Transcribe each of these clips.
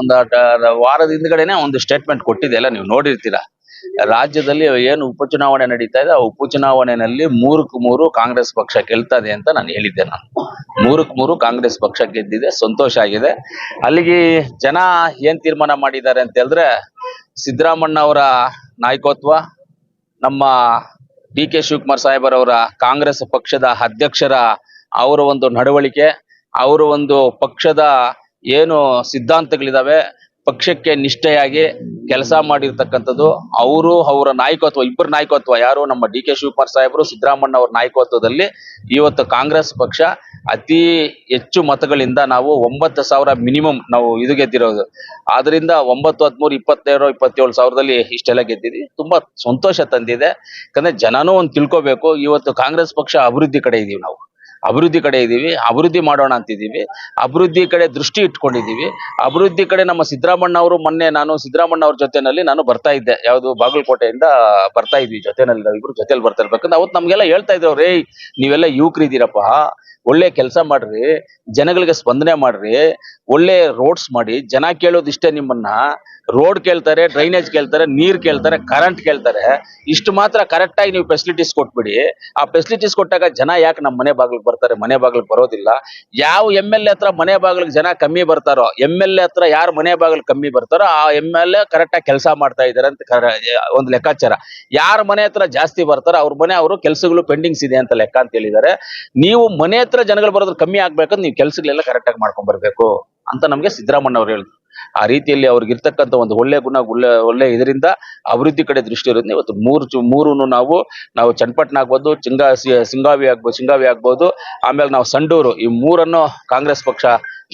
ಒಂದು ವಾರದ ಹಿಂದ್ಗಡೆನೆ ಒಂದು ಸ್ಟೇಟ್ಮೆಂಟ್ ಕೊಟ್ಟಿದೆ. ಎಲ್ಲ ನೀವು ನೋಡಿರ್ತೀರಾ. ರಾಜ್ಯದಲ್ಲಿ ಏನು ಉಪಚುನಾವಣೆ ನಡೀತಾ ಇದೆ, ಆ ಉಪಚುನಾವಣೆಯಲ್ಲಿ ಮೂರಕ್ಕೆ ಮೂರು ಕಾಂಗ್ರೆಸ್ ಪಕ್ಷ ಗೆಲ್ತದೆ ಅಂತ ನಾನು ಹೇಳಿದ್ದೆ ನಾನು. ಮೂರಕ್ಕೆ ಮೂರು ಕಾಂಗ್ರೆಸ್ ಪಕ್ಷ ಗೆದ್ದಿದೆ, ಸಂತೋಷ ಆಗಿದೆ. ಅಲ್ಲಿಗೆ ಜನ ಏನ್ ತೀರ್ಮಾನ ಮಾಡಿದ್ದಾರೆ ಅಂತ ಹೇಳಿದ್ರೆ ಸಿದ್ದರಾಮಣ್ಣ ಅವರ ನಾಯಕತ್ವ, ನಮ್ಮ ಡಿ ಕೆ ಶಿವಕುಮಾರ್ ಸಾಹೇಬರವರ ಕಾಂಗ್ರೆಸ್ ಪಕ್ಷದ ಅಧ್ಯಕ್ಷರ ಅವರ ಒಂದು ನಡವಳಿಕೆ, ಅವರ ಒಂದು ಪಕ್ಷದ ಏನು ಸಿದ್ಧಾಂತಗಳಿದಾವೆ, ಪಕ್ಷಕ್ಕೆ ನಿಷ್ಠೆಯಾಗಿ ಕೆಲಸ ಮಾಡಿರ್ತಕ್ಕಂಥದ್ದು, ಅವರು ಅವರ ನಾಯಕತ್ವ, ಇಬ್ಬರ ನಾಯಕತ್ವ ಯಾರು? ನಮ್ಮ ಡಿ ಕೆ ಶಿವಕುಮಾರ್ ಸಾಹೇಬರು ಸಿದ್ದರಾಮಣ್ಣ ಅವರ ನಾಯಕತ್ವದಲ್ಲಿ ಇವತ್ತು ಕಾಂಗ್ರೆಸ್ ಪಕ್ಷ ಅತಿ ಹೆಚ್ಚು ಮತಗಳಿಂದ ನಾವು ಒಂಬತ್ತು ಸಾವಿರ ಮಿನಿಮಮ್ ನಾವು ಇದು ಗೆದ್ದಿರೋದು. ಆದ್ರಿಂದ ಒಂಬತ್ತು, ಹದಿಮೂರು ಇಪ್ಪತ್ತೇಳು ಇಪ್ಪತ್ತೇಳು ಸಾವಿರದಲ್ಲಿ ಇಷ್ಟೆಲ್ಲ ಗೆದ್ದಿದ್ವಿ. ತುಂಬಾ ಸಂತೋಷ ತಂದಿದೆ. ಯಾಕಂದ್ರೆ ಜನನೂ ಒಂದು ತಿಳ್ಕೊಬೇಕು, ಇವತ್ತು ಕಾಂಗ್ರೆಸ್ ಪಕ್ಷ ಅಭಿವೃದ್ಧಿ ಕಡೆ ಇದೀವಿ ನಾವು. ಅಭಿವೃದ್ಧಿ ಕಡೆ ಇದೀವಿ ಅಭಿವೃದ್ಧಿ ಮಾಡೋಣ ಅಂತಿದೀವಿ ಅಭಿವೃದ್ಧಿ ಕಡೆ ದೃಷ್ಟಿ ಇಟ್ಕೊಂಡಿದೀವಿ ಅಭಿವೃದ್ಧಿ ಕಡೆ ನಮ್ಮ ಸಿದ್ದರಾಮಣ್ಣ ಅವರು ಮೊನ್ನೆ ನಾನು ಸಿದ್ದರಾಮಣ್ಣ ಅವ್ರ ಜೊತೆನಲ್ಲಿ ನಾನು ಬರ್ತಾ ಇದ್ದೆ, ಯಾವುದು ಬಾಗಲಕೋಟೆಯಿಂದ ಬರ್ತಾ ಇದ್ವಿ ಜೊತೆನಲ್ಲಿ ಇಬ್ರು ಜೊತೆಲಿ ಬರ್ತಾ ಇರ್ಬೇಕಂದ್ರೆ ಅವತ್ತು ನಮ್ಗೆಲ್ಲ ಹೇಳ್ತಾ ಇದ್ರು ರೇ ನೀವೆಲ್ಲ ಯುವಕರಿದ್ದೀರಪ್ಪ ಒಳ್ಳೆ ಕೆಲಸ ಮಾಡ್ರಿ, ಜನಗಳಿಗೆ ಸ್ಪಂದನೆ ಮಾಡ್ರಿ, ಒಳ್ಳೆ ರೋಡ್ಸ್ ಮಾಡಿ, ಜನ ಕೇಳೋದಿಷ್ಟೇ ನಿಮ್ಮನ್ನ ರೋಡ್ ಕೇಳ್ತಾರೆ, ಡ್ರೈನೇಜ್ ಕೇಳ್ತಾರೆ, ನೀರ್ ಕೇಳ್ತಾರೆ ಕರೆಂಟ್ ಕೇಳ್ತಾರೆ. ಇಷ್ಟು ಮಾತ್ರ ಕರೆಕ್ಟ್ ಆಗಿ ನೀವು ಫೆಸಿಲಿಟೀಸ್ ಕೊಟ್ಬಿಡಿ. ಆ ಫೆಸಿಲಿಟೀಸ್ ಕೊಟ್ಟಾಗ ಜನ ಯಾಕೆ ನಮ್ಮ ಮನೆ ಬಾಗಿಲಿಗೆ ಬರ್ತಾರೆ? ಮನೆ ಬಾಗಿಲಿಗೆ ಬರೋದಿಲ್ಲ. ಯಾವ ಎಂ ಎಲ್ ಎ ಹತ್ರ ಮನೆ ಬಾಗಿಲಿಗೆ ಜನ ಕಮ್ಮಿ ಬರ್ತಾರೋ ಎಂ ಎಲ್ ಎ ಹತ್ರ ಯಾರು ಮನೆ ಬಾಗಿಲು ಕಮ್ಮಿ ಬರ್ತಾರೋ, ಆ ಎಂ ಎಲ್ ಎ ಕರೆಕ್ಟ್ ಆಗಿ ಕೆಲಸ ಮಾಡ್ತಾ ಇದಾರೆ ಅಂತ ಒಂದು ಲೆಕ್ಕಾಚಾರ. ಯಾರ ಮನೆ ಹತ್ರ ಜಾಸ್ತಿ ಬರ್ತಾರೋ, ಅವ್ರ ಮನೆ ಅವರು ಕೆಲಸಗಳು ಪೆಂಡಿಂಗ್ಸ್ ಇದೆ ಅಂತ ಲೆಕ್ಕ ಅಂತ ಹೇಳಿದ್ದಾರೆ ನೀವು ಮನೆ ಹತ್ರ ಜನಗಳು ಬರೋದ್ರ ಕಮ್ಮಿ ಆಗ್ಬೇಕಂದ್ರೆ ನೀವು ಕೆಲಸಗಳೆಲ್ಲ ಕರೆಕ್ಟ್ ಆಗಿ ಮಾಡ್ಕೊಂಡ್ ಬರ್ಬೇಕು ಅಂತ ನಮ್ಗೆ ಸಿದ್ದರಾಮಣ್ಣ ಅವ್ರು ಹೇಳಿದ್ರು ಆ ರೀತಿಯಲ್ಲಿ ಅವ್ರಿಗೆ ಇರ್ತಕ್ಕಂಥ ಒಂದು ಒಳ್ಳೆ ಗುಣ ಒಳ್ಳೆ ಒಳ್ಳೆ ಇದರಿಂದ ಅಭಿವೃದ್ಧಿ ಕಡೆ ದೃಷ್ಟಿ ಇರುತ್ತೆ. ಇವತ್ತು ಮೂರು ಚು- ಮೂರುನು ನಾವು ನಾವು ಚನ್ನಪಟ್ಟಣ ಆಗ್ಬೋದು ಚಿಂಗ ಸಿಂಗಾವಿ ಆಗ್ಬೋದು ಸಿಂಗಾವಿ ಆಗ್ಬೋದು ಆಮೇಲೆ ನಾವು ಸಂಡೂರು ಈ ಮೂರನ್ನು ಕಾಂಗ್ರೆಸ್ ಪಕ್ಷ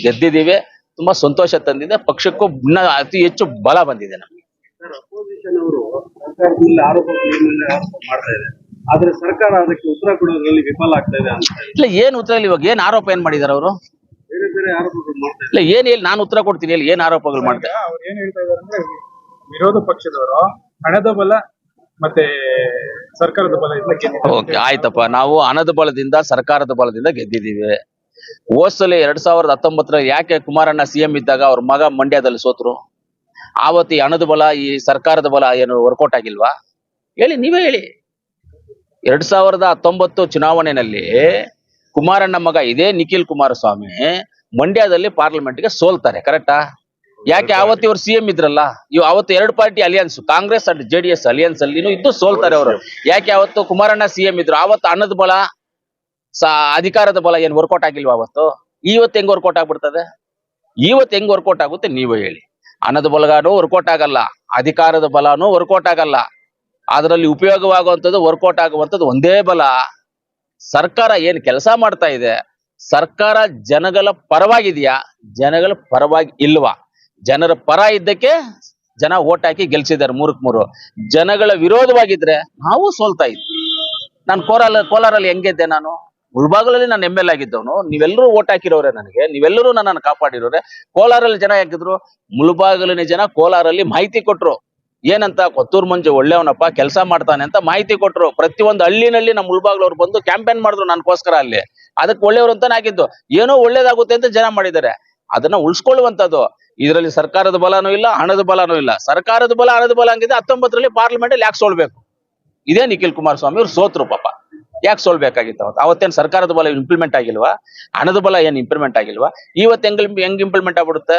ಗೆದ್ದಿದ್ದೀವಿ. ತುಂಬಾ ಸಂತೋಷ ತಂದಿದೆ. ಪಕ್ಷಕ್ಕೂ ಇನ್ನ ಅತಿ ಹೆಚ್ಚು ಬಲ ಬಂದಿದೆ ನಮಗೆ. ಅಪೋಸಿಷನ್ ಅವರು ಸರ್ಕಾರದಿಂದ ಆರೋಪಗಳ ಮೇಲೆ ಆರೋಪ ಮಾಡ್ತಾ ಇದೆ ಆದ್ರೆ ಸರ್ಕಾರ ಅದಕ್ಕೆ ಉತ್ತರ ಕೊಡೋದ್ರಲ್ಲಿ ವಿಫಲ ಆಗ್ತಾ ಇದೆ ಅಂತ ಇಲ್ಲ ಏನ್ ಉತ್ತರ ಇಲ್ಲ ಇವಾಗ ಏನ್ ಆರೋಪ ಏನ್ ಮಾಡಿದಾರೆ ಅವರು? ಬೇರೆ ಬೇರೆ ಆರೋಪಗಳು ಮಾಡ್ತಾ ಇಲ್ಲ ಏನ್ ಹೇಳಿ ನಾನು ಉತ್ತರ ಕೊಡ್ತೀನಿ ಹೇಳಿ ಏನ್ ಆರೋಪಗಳು ಮಾಡ್ತಾರೆ ಅವ್ರು ಏನ್ ಹೇಳ್ತಾ ಇದಾರೆ ಅಂದ್ರೆ ವಿರೋಧ ಪಕ್ಷದವರು ಹಣದ ಬಲ ಮತ್ತೆ ಸರ್ಕಾರದ ಬಲ ಗೆದ್ದಿದ್ದಾರೆ. ಓಕೆ ಆಯ್ತಪ್ಪ. ನಾವು ಹಣದ ಬಲದಿಂದ ಸರ್ಕಾರದ ಬಲದಿಂದ ಗೆದ್ದಿದ್ದೀವಿ. ಓಸಲಿ ಎರಡ್ ಸಾವಿರದ ಹತ್ತೊಂಬತ್ತರ ಯಾಕೆ ಕುಮಾರಣ್ಣ ಸಿಎಂ ಇದ್ದಾಗ ಅವ್ರ ಮಗ ಮಂಡ್ಯದಲ್ಲಿ ಸೋತ್ರು? ಆವತ್ತು ಈ ಹಣದ ಬಲ ಈ ಸರ್ಕಾರದ ಬಲ ಏನು ವರ್ಕೌಟ್ ಆಗಿಲ್ವಾ? ಹೇಳಿ ನೀವೇ ಹೇಳಿ. ಎರಡ್ ಸಾವಿರದ ಹತ್ತೊಂಬತ್ತು ಚುನಾವಣೆಯಲ್ಲಿ ಕುಮಾರಣ್ಣ ಮಗ ಇದೇ ನಿಖಿಲ್ ಕುಮಾರಸ್ವಾಮಿ ಮಂಡ್ಯದಲ್ಲಿ ಪಾರ್ಲಿಮೆಂಟ್ಗೆ ಸೋಲ್ತಾರೆ ಕರೆಕ್ಟಾ ಯಾಕೆ ಅವತ್ತು ಇವ್ರು ಸಿಎಂ ಇದ್ರಲ್ಲ? ಇವ್ ಅವತ್ತು ಎರಡು party alliance Congress and J D S alliance ಅಲ್ಲಿ ಇದ್ದು ಸೋಲ್ತಾರೆ ಅವರು. ಯಾಕೆ ಅವತ್ತು ಕುಮಾರಣ್ಣ ಸಿಎಂ ಇದ್ರು? ಅವತ್ತು ಹಣದ ಬಲ ಅಧಿಕಾರದ ಬಲ ಏನ್ ವರ್ಕೌಟ್ ಆಗಿಲ್ವಾ ಅವತ್ತು ಇವತ್ತು ಹೆಂಗ್ ವರ್ಕೌಟ್ ಆಗ್ಬಿಡ್ತದೆ? ಇವತ್ತು ಹೆಂಗ್ ವರ್ಕೌಟ್ ಆಗುತ್ತೆ ನೀವು ಹೇಳಿ. ಹಣದ ಬಲಗಾನು ವರ್ಕೌಟ್ ಆಗಲ್ಲ ಅಧಿಕಾರದ ಬಲನೂ ವರ್ಕೌಟ್ ಆಗಲ್ಲ. ಅದರಲ್ಲಿ ಉಪಯೋಗವಾಗುವಂಥದ್ದು ವರ್ಕೌಟ್ ಆಗುವಂಥದ್ದು ಒಂದೇ ಬಲ. ಸರ್ಕಾರ ಏನ್ ಕೆಲಸ ಮಾಡ್ತಾ ಇದೆ? ಸರ್ಕಾರ ಜನಗಳ ಪರವಾಗಿದೆಯಾ? ಜನಗಳ ಪರವಾಗಿ ಇಲ್ವಾ? ಜನರ ಪರ ಇದ್ದಕ್ಕೆ ಜನ ಓಟ್ ಹಾಕಿ ಗೆಲ್ಸಿದ್ದಾರೆ ಮೂರಕ್ ಮೂರು. ಜನಗಳ ವಿರೋಧವಾಗಿದ್ರೆ ನಾವು ಸೋಲ್ತಾ ಇದ್ವಿ. ನಾನು ಕೋಲಾರ ಕೋಲಾರಲ್ಲಿ ಹೆಂಗಿದ್ದೆ ನಾನು? ಮುಳ್ಬಾಗಲಲ್ಲಿ ನಾನು ಎಂ ಎಲ್ ಆಗಿದ್ದವನು. ನೀವೆಲ್ಲರೂ ಓಟ್ ಹಾಕಿರೋರೆ ನನಗೆ. ನೀವೆಲ್ಲರೂ ನನ್ನನ್ನು ಕಾಪಾಡಿರೋರೆ. ಕೋಲಾರಲ್ಲಿ ಜನ ಯಾಕಿದ್ರು ಮುಳ್ಬಾಗಲಿನ ಜನ ಕೋಲಾರಲ್ಲಿ ಮಾಹಿತಿ ಕೊಟ್ರು. ಏನಂತ? ಕೊತ್ತೂರು ಮಂಜು ಒಳ್ಳೆಯವನಪ್ಪ, ಕೆಲಸ ಮಾಡ್ತಾನೆ ಅಂತ ಮಾಹಿತಿ ಕೊಟ್ರು. ಪ್ರತಿಯೊಂದು ಹಳ್ಳಿನಲ್ಲಿ ನಮ್ಮ ಮುಳ್ಬಾಗ್ಲವ್ರು ಬಂದು ಕ್ಯಾಂಪೇನ್ ಮಾಡಿದ್ರು ನನಗೋಸ್ಕರ ಅಲ್ಲಿ. ಅದಕ್ಕೆ ಒಳ್ಳೆಯವರು ಅಂತ ಹಾಕಿದ್ದು. ಏನೋ ಒಳ್ಳೇದಾಗುತ್ತೆ ಅಂತ ಜನ ಮಾಡಿದ್ದಾರೆ. ಅದನ್ನ ಉಳಿಸ್ಕೊಳ್ಳುವಂತದ್ದು ಇದರಲ್ಲಿ ಸರ್ಕಾರದ ಬಲನೂ ಇಲ್ಲ, ಹಣದ ಬಲನೂ ಇಲ್ಲ. ಸರ್ಕಾರದ ಬಲ, ಹಣದ ಬಲ ಹಂಗಿದೆ. ಹತ್ತೊಂಬತ್ತರಲ್ಲಿ ಪಾರ್ಲಿಮೆಂಟ್ ಅಲ್ಲಿ ಯಾಕೆ ಸೋಲ್ಬೇಕು? ಇದೇ ನಿಖಿಲ್ ಕುಮಾರಸ್ವಾಮಿ ಅವ್ರು ಸೋತ್ರು ಪಾಪ. ಯಾಕೆ ಸೋಲ್ಬೇಕಾಗಿತ್ತು ಅವತ್ತು? ಅವತ್ತೇನು ಸರ್ಕಾರದ ಬಲ ಇಂಪ್ಲಿಮೆಂಟ್ ಆಗಿಲ್ವಾ? ಹಣದ ಬಲ ಏನು ಇಂಪ್ಲಿಮೆಂಟ್ ಆಗಿಲ್ವಾ? ಇವತ್ತು ಹೆಂಗ್ ಹೆಂಗ್ ಇಂಪ್ಲಿಮೆಂಟ್ ಆಗ್ಬಿಡುತ್ತೆ?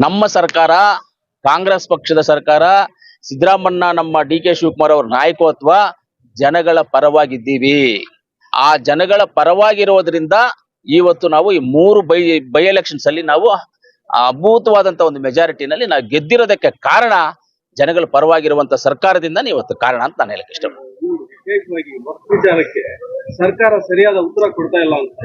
ನಮ್ಮ ಸರ್ಕಾರ, ಕಾಂಗ್ರೆಸ್ ಪಕ್ಷದ ಸರ್ಕಾರ ಸಿದ್ದರಾಮಣ್ಣ ನಮ್ಮ ಡಿ ಕೆ ಶಿವಕುಮಾರ್ ಅವ್ರ ನಾಯಕತ್ವ ಜನಗಳ ಪರವಾಗಿದ್ದೀವಿ. ಆ ಜನಗಳ ಪರವಾಗಿರೋದ್ರಿಂದ ಇವತ್ತು ನಾವು ಈ ಮೂರು ಬೈ ಬೈ ಎಲೆಕ್ಷನ್ಸ್ ಅಲ್ಲಿ ನಾವು ಅದ್ಭುತವಾದಂತ ಒಂದು ಮೆಜಾರಿಟಿನಲ್ಲಿ ನಾವು ಗೆದ್ದಿರೋದಕ್ಕೆ ಕಾರಣ ಜನಗಳ ಪರವಾಗಿರುವಂತ ಸರ್ಕಾರದಿಂದ ಇವತ್ತು ಕಾರಣ ಅಂತ ನಾನು ಹೇಳಕ್ ಇಷ್ಟಪಡ್ತೀನಿ. ವಿಚಾರಕ್ಕೆ ಸರ್ಕಾರ ಸರಿಯಾದ ಉತ್ತರ ಕೊಡ್ತಾ ಇಲ್ಲ ಅಂತ.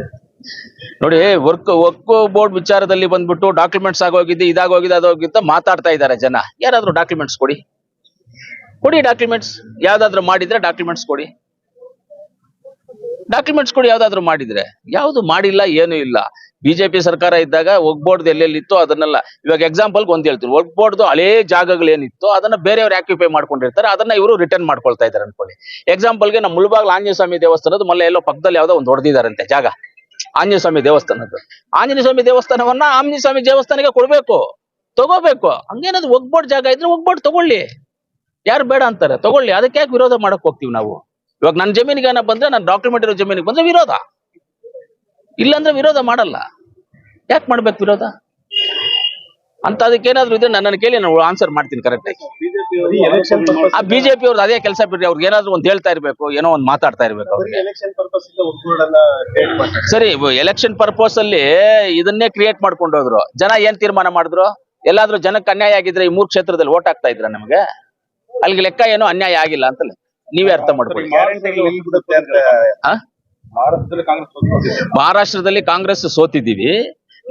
ನೋಡಿ ವರ್ಕ್ ವರ್ಕ್ ಬೋರ್ಡ್ ವಿಚಾರದಲ್ಲಿ ಬಂದ್ಬಿಟ್ಟು ಡಾಕ್ಯುಮೆಂಟ್ಸ್ ಆಗೋಗಿದೆ ಇದಾಗೋಗಿದೆ ಅದಾಗೋಗಿದೆ ಮಾತಾಡ್ತಾ ಇದ್ದಾರೆ ಜನ. ಯಾರಾದ್ರೂ ಡಾಕ್ಯುಮೆಂಟ್ಸ್ ಕೊಡಿ. ಕೊಡಿ ಡಾಕ್ಯುಮೆಂಟ್ಸ್ ಯಾವ್ದಾದ್ರು ಮಾಡಿದ್ರೆ ಡಾಕ್ಯುಮೆಂಟ್ಸ್ ಕೊಡಿ. ಡಾಕ್ಯುಮೆಂಟ್ಸ್ ಕೂಡ ಯಾವ್ದಾದ್ರು ಮಾಡಿದ್ರೆ, ಯಾವ್ದು ಮಾಡಿಲ್ಲ, ಏನು ಇಲ್ಲ. ಬಿಜೆಪಿ ಸರ್ಕಾರ ಇದ್ದಾಗ ಒಗ್ಬೋರ್ಡ್ ಎಲ್ಲೆಲ್ಲಿತ್ತೋ ಅದನ್ನೆಲ್ಲ, ಇವಾಗ ಎಕ್ಸಾಂಪಲ್ ಒಂದ್ ಹೇಳ್ತೀನಿ. ಒಗ್ಬೋರ್ಡ್ದು ಹಳೇ ಜಾಗಗಳು ಏನಿತ್ತು ಅದನ್ನ ಬೇರೆಯವ್ರು ಆಕ್ಯುಪೈ ಮಾಡ್ಕೊಂಡಿರ್ತಾರೆ, ಅದನ್ನ ಇವರು ರಿಟರ್ನ್ ಮಾಡ್ಕೊಳ್ತಾ ಇದ್ದಾರೆ ಅನ್ಕೊಳ್ಳಿ. ಎಕ್ಸಾಂಪಲ್ಗೆ ನಮ್ಮ ಮುಳಬಾಗ್ಲ ಆಂಜನೇಯ ಸ್ವಾಮಿ ದೇವಸ್ಥಾನದ ಮೊನ್ನೆ ಎಲ್ಲೋ ಪಕ್ಕದಲ್ಲಿ ಯಾವ್ದೋ ಒಂದು ಹೊಡೆದಿದಾರಂತೆ ಜಾಗ. ಆಂಜನೇಯ ಸ್ವಾಮಿ ದೇವಸ್ಥಾನದ್ದು. ಆಂಜನೇಯ ಸ್ವಾಮಿ ದೇವಸ್ಥಾನವನ್ನ ಆಂಜನೇಯ ಸ್ವಾಮಿ ದೇವಸ್ಥಾನಕ್ಕೆ ಕೊಡ್ಬೇಕು. ತಗೋಬೇಕು. ಹಂಗೇನದು ಒಗ್ಬೋರ್ಡ್ ಜಾಗ ಇದ್ರೆ ಒಗ್ಬೋಡ್ ತಗೊಳ್ಳಿ. ಯಾರು ಬೇಡ ಅಂತಾರೆ, ತಗೊಳ್ಳಿ. ಅದಕ್ಕೆ ಯಾಕೆ ವಿರೋಧ ಮಾಡಕ್ ಹೋಗ್ತೀವಿ ನಾವು? ಇವಾಗ ನನ್ನ ಜಮೀನಿಗೆ ಏನಪ್ಪ ಬಂದ್ರೆ ನನ್ನ ಡಾಕ್ಯುಮೆಂಟ್ ಇರೋ ಜಮೀನಿಗೆ ಬಂದ್ರೆ ವಿರೋಧ. ಇಲ್ಲಾಂದ್ರೆ ವಿರೋಧ ಮಾಡಲ್ಲ. ಯಾಕೆ ಮಾಡ್ಬೇಕು ವಿರೋಧ? ಅಂತ ಅದಕ್ಕೆ ಏನಾದ್ರು ಇದ್ರೆ ನನ್ನನ್ನು ಕೇಳಿ ನಾನು ಆನ್ಸರ್ ಮಾಡ್ತೀನಿ ಕರೆಕ್ಟ್ ಆಗಿ. ಆ ಬಿಜೆಪಿ ಅವ್ರದ್ದು ಅದೇ ಕೆಲಸ ಬಿಡ್ರಿ, ಅವ್ರಿಗೆ ಏನಾದ್ರು ಒಂದು ಹೇಳ್ತಾ ಇರ್ಬೇಕು, ಏನೋ ಒಂದು ಮಾತಾಡ್ತಾ ಇರ್ಬೇಕು ಸರಿ ಎಲೆಕ್ಷನ್ ಪರ್ಪಸ್ ಅಲ್ಲಿ ಇದನ್ನೇ ಕ್ರಿಯೇಟ್ ಮಾಡ್ಕೊಂಡು ಹೋದ್ರು. ಜನ ಏನ್ ತೀರ್ಮಾನ ಮಾಡಿದ್ರು? ಎಲ್ಲಾದ್ರೂ ಜನಕ್ಕೆ ಅನ್ಯಾಯ ಆಗಿದ್ರೆ ಈ ಮೂರು ಕ್ಷೇತ್ರದಲ್ಲಿ ಓಟ್ ಆಗ್ತಾ ಇದ್ರ ನಮಗೆ? ಅಲ್ಲಿಗೆ ಲೆಕ್ಕ ಏನೋ ಅನ್ಯಾಯ ಆಗಿಲ್ಲ ಅಂತ ನೀವೇ ಅರ್ಥ ಮಾಡ್ಕೊಳ್ಳಿ. ಮಹಾರಾಷ್ಟ್ರದಲ್ಲಿ ಕಾಂಗ್ರೆಸ್ ಸೋತಿದ್ದೀವಿ.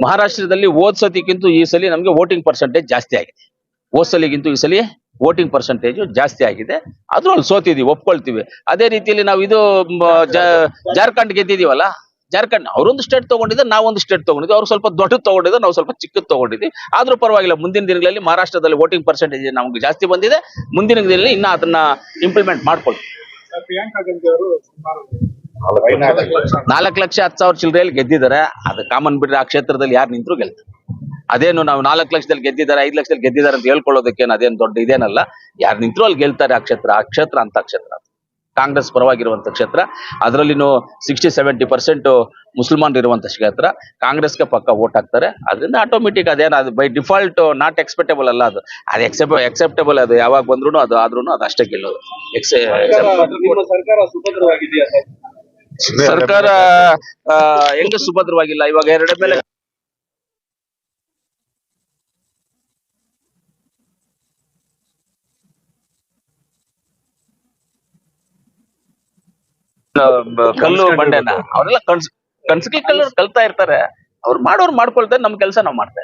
ಮಹಾರಾಷ್ಟ್ರದಲ್ಲಿ ಓದ್ ಸತಿಗಿಂತ ಈ ಸಲ ನಮಗೆ ವೋಟಿಂಗ್ ಪರ್ಸೆಂಟೇಜ್ ಜಾಸ್ತಿ ಆಗಿದೆ. ಓದ್ ಸಲಿಗಿಂತೂ ಈ ಸಲ ವೋಟಿಂಗ್ ಪರ್ಸೆಂಟೇಜ್ ಜಾಸ್ತಿ ಆಗಿದೆ. ಆದ್ರೂ ಅಲ್ಲಿ ಸೋತಿದೀವಿ ಒಪ್ಕೊಳ್ತೀವಿ. ಅದೇ ರೀತಿಯಲ್ಲಿ ನಾವು ಇದು ಜಾರ್ಖಂಡ್ ಗೆದ್ದಿದೀವಲ್ಲ ಜಾರ್ಖಂಡ್ ಅವರೊಂದು ಸ್ಟೇಟ್ ತಗೊಂಡಿದ್ದೆ ನಾವೊಂದು ಸ್ಟೇಟ್ ತಗೊಂಡಿದ್ವಿ. ಅವ್ರು ಸ್ವಲ್ಪ ದೊಡ್ಡದು ತಗೊಂಡಿದ್ದು ನಾವು ಸ್ವಲ್ಪ ಚಿಕ್ಕದು ತಗೊಂಡಿದ್ವಿ. ಆದ್ರೂ ಪರವಾಗಿಲ್ಲ, ಮುಂದಿನ ದಿನಗಳಲ್ಲಿ ಮಹಾರಾಷ್ಟ್ರದಲ್ಲಿ ವೋಟಿಂಗ್ ಪರ್ಸೆಂಟೇಜ್ ನಮ್ಗೆ ಜಾಸ್ತಿ ಬಂದಿದೆ. ಮುಂದಿನ ದಿನದಲ್ಲಿ ಇನ್ನ ಅದನ್ನ ಇಂಪ್ಲಿಮೆಂಟ್ ಮಾಡ್ಕೊಳ್ತೀವಿ ನಾಲ್ಕು ಲಕ್ಷ ಹತ್ತು ಸಾವಿರ ಚಿಲ್ಲರೆಯಲ್ಲಿ ಗೆದ್ದಿದ್ದಾರೆ. ಅದು ಕಾಮನ್ ಬಿಟ್ರೆ ಆ ಕ್ಷೇತ್ರದಲ್ಲಿ ಯಾರು ನಿಂತರು ಗೆಲ್ತಾರೆ. ಅದೇನು ನಾವು ನಾಲ್ಕು ಲಕ್ಷದಲ್ಲಿ ಗೆದ್ದಿದ್ದಾರೆ, ಐದು ಲಕ್ಷದಲ್ಲಿ ಗೆದ್ದಿದ್ದಾರೆ ಅಂತ ಹೇಳ್ಕೊಳ್ಳೋದಕ್ಕೇನು ಅದೇನು ದೊಡ್ಡ ಇದೇನಲ್ಲ. ಯಾರು ನಿಂತರೂ ಅಲ್ಲಿ ಗೆಲ್ತಾರೆ ಆ ಕ್ಷೇತ್ರ ಆ ಕ್ಷೇತ್ರ ಅಂತ ಕ್ಷೇತ್ರ. ಕಾಂಗ್ರೆಸ್ ಪರವಾಗಿರುವಂತ ಕ್ಷೇತ್ರ ಅದರಲ್ಲಿನೂ ಸಿಕ್ಸ್ಟಿ ಸೆವೆಂಟಿ ಪರ್ಸೆಂಟ್ ಮುಸಲ್ಮಾನ್ ಇರುವಂತ ಕ್ಷೇತ್ರ ಕಾಂಗ್ರೆಸ್ಗೆ ಪಕ್ಕ ವೋಟ್ ಹಾಕ್ತಾರೆ. ಅದರಿಂದ ಆಟೋಮೆಟಿಕ್ ಅದೇನು ಅದು ಬೈ ಡಿಫಾಲ್ಟ್ ನಾಟ್ ಎಕ್ಸ್ಪೆಕ್ಟೇಬಲ್ ಅಲ್ಲ ಅದು. ಅದು ಎಕ್ಸೆಪ್ ಎಕ್ಸೆಪ್ಟೇಬಲ್ ಅದು. ಯಾವಾಗ ಬಂದ್ರು ಅದು ಆದ್ರೂ ಅದು ಅಷ್ಟೇ ಗೆಲ್ಲೋದು. ಎಕ್ಸೆ ಸರ್ಕಾರ ಹೆಂಗ ಸುಭದ್ರವಾಗಿಲ್ಲ? ಇವಾಗ ಎರಡು ಮೇಲೆ ಕಲ್ಲು ಬಂಡೆನ. ಅವರೆಲ್ಲ ಕನ್ಸ್ ಕನ್ಸ್ಕಿ ಕಲ್ಲು ಕಲ್ತಾ ಇರ್ತಾರೆ. ಅವ್ರು ಮಾಡೋರು ಮಾಡ್ಕೊಳ್ತಾರೆ ನಮ್ ಕೆಲಸ ನಾವ್ ಮಾಡ್ತಾ